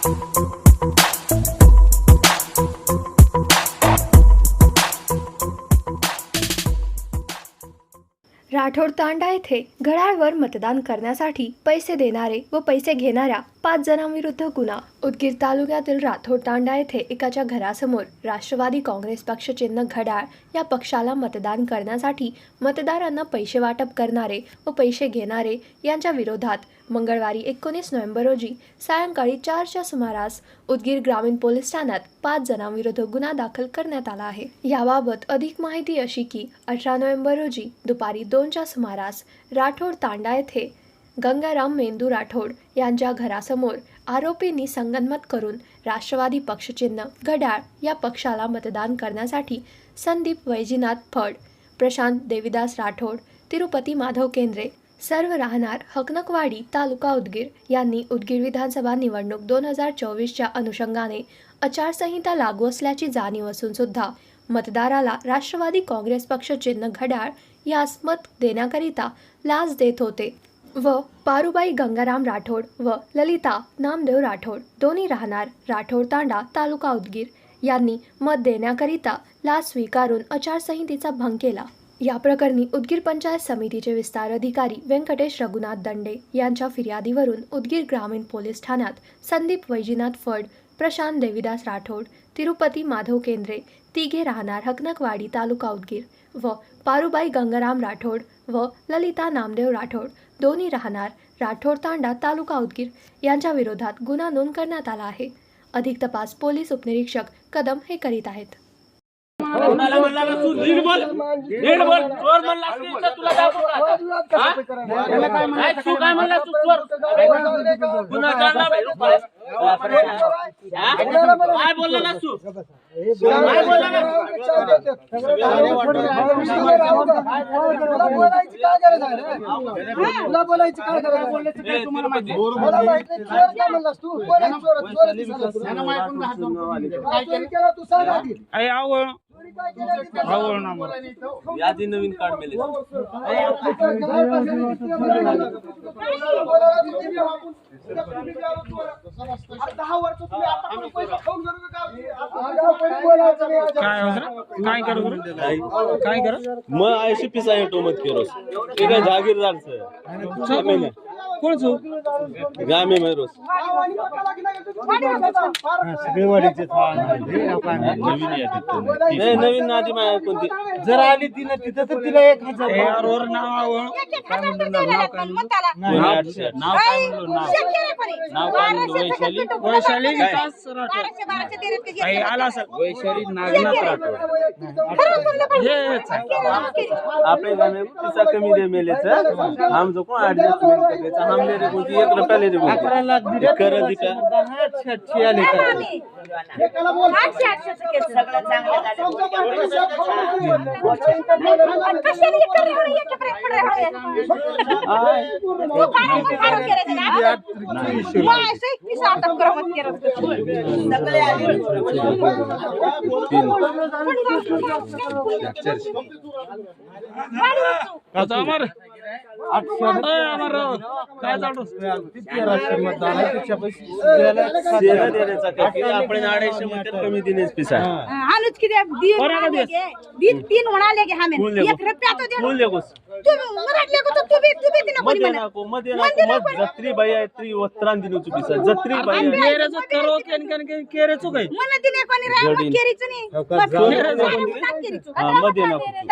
राठोड तांडा येथे घड्याळवर मतदान करण्यासाठी पैसे देणारे व पैसे घेणाऱ्या पाच जणांविरुद्ध गुन्हा. उदगीर तालुक्यातील राठोड तांडा येथे एकाच्या घरासमोर राष्ट्रवादी काँग्रेस पक्ष चिन्ह घड्याळ या पक्षाला मतदान करण्यासाठी मतदारांना पैसे वाटप करणारे व पैसे घेणारे यांच्या विरोधात मंगळवारी एकोणीस नोव्हेंबर रोजी सायंकाळी चारच्या सुमारास उदगीर ग्रामीण पोलीस ठाण्यात पाच जणांविरुद्ध गुन्हा दाखल करण्यात आला आहे. याबाबत अधिक माहिती अशी की अठरा नोव्हेंबर रोजी दुपारी दोनच्या सुमारास राठोड तांडा येथे गंगाराम मेंदू राठोड यांच्या घरासमोर आरोपींनी संगनमत करून राष्ट्रवादी पक्षचिन्ह घड्याळ या पक्षाला मतदान करण्यासाठी संदीप वैजीनाथ फड प्रशांत देविदास राठोड तिरुपती माधव केंद्रे सर्व राहणार हकनकवाडी तालुका उदगीर यांनी उदगीर विधानसभा निवडणूक दोन हजार चोवीसच्या अनुषंगाने आचारसंहिता लागू असल्याची जाणीव असून सुद्धा मतदाराला राष्ट्रवादी काँग्रेस पक्ष चिन्ह घड्याळ यास मत देण्याकरिता लाच देत होते. व पारुबाई गंगाराम राठोड व ललिता नामदेव राठोड. दोन्ही राहणार राठोड तांडा तालुका उदगीर. यांनी मत देण्याकरिता लाच स्वीकारून आचारसंहितेचा भंग केला. या प्रकरणी उदगीर पंचायत समितीचे विस्तार अधिकारी व्यंकटेश रघुनाथ दंडे यांच्या फिर्यादीवरून उदगीर ग्रामीण पोलीस ठाण्यात संदीप वैजीनाथ फड प्रशांत देविदास राठोड तिरुपती माधव केंद्रे तिघे राहणार हकनकवाडी तालुका उदगीर व पारुबाई गंगाराम राठोड व ललिता नामदेव राठोड दोन्ही राहणार राठोड तांडा तालुका उदगीर यांच्या विरोधात गुन्हा नोंद करण्यात आला आहे. अधिक तपास पोलीस उपनिरीक्षक कदम हे करीत आहेत. कोणाला म्हणला तू नीट बोल? नीट बोल. चोर म्हणला असतील तर तुला दाखवू का आता? हा? तू काय म्हणला? तू चोर. हा? काय बोलला ना तू? काय बोलला ना तुला बोलायची काय गरज आहे? मला माहिती नाही, चोर म्हणलास तू? कोण आहे चोर? चोर काय चोरी तू सांग आधी. चोरी काय ते सांग. यादी नवीन कार्ड मिळेल दहा वर्ष तुम्ही आता पण पैसे खाऊन जरूर का आता. काय करू? काय करू? मग ऐंशी पीस आहे टोमत केरोस ते काय जागीरदारचं. कोण सो नाही फार- नाही नवीन नादी माया कोणती? जर आली तिने तिथं तर तिला एक हजार वर नाव नाव नाव काय म्हणलं? नाव. नाव? काय म्हणलं वैशाली? वैशाली विकास राठोड काही आला असेल. वैशाली नागनाथ राठोड. आहे. आपले पैसा कमी दे मेलेच. हम जो को एडजस्टमेंट करायचं? हम ले रे कोणती एक रुपया ले रे अकरा लाख कोणती दिले कर दिका आठशे आठशे आले तर. हालूच किती दिन दिन तीन म्हणाले गे हमें एक रुपया तो दे को जत्री बाई आहे त्री वस्त्रान दिनूची पिसा जत्री बाई. केरेचं करो केन केन केरेचं काय मन कोणी राय केरीच नाही हो का, केरीचं. हा मध्ये मध्ये.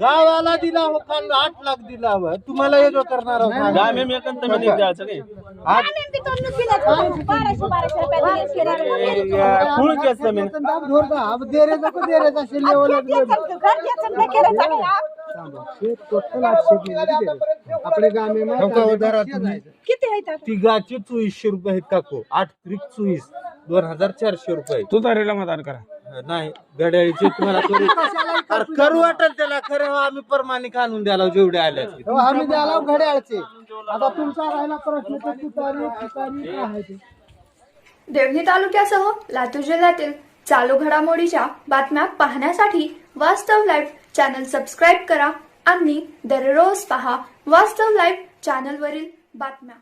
गावाला दिला हो काल आठ लाख दिला हवं तुम्हाला हे जो करणार आहोत. एकंत केस जमीन हा. तिघाचे चोवीसशे रुपये आहेत काकू. आठ त्रिक चोवीस. दोन हजार चारशे रुपये. तू तारीला मतदान करा. नाही घड्याळीचे तुम्हाला करू अरे करू वाटेल त्याला खरं हो, आम्ही परमानिक आणून द्याला जेवढे आले आम्ही द्याला घड्याळचे. आता तुमचा राहिला प्रश्न तर तुतारी तुतारी काय आहे ते? देवणी तालुक्यासह लातूर जिल्ह्यातील चालू घडामोडीच्या बातम्या पाहण्यासाठी वास्तव लाईव्ह चॅनल सबस्क्राईब करा आणि दररोज पहा वास्तव लाईव्ह चॅनलवरील बातम्या.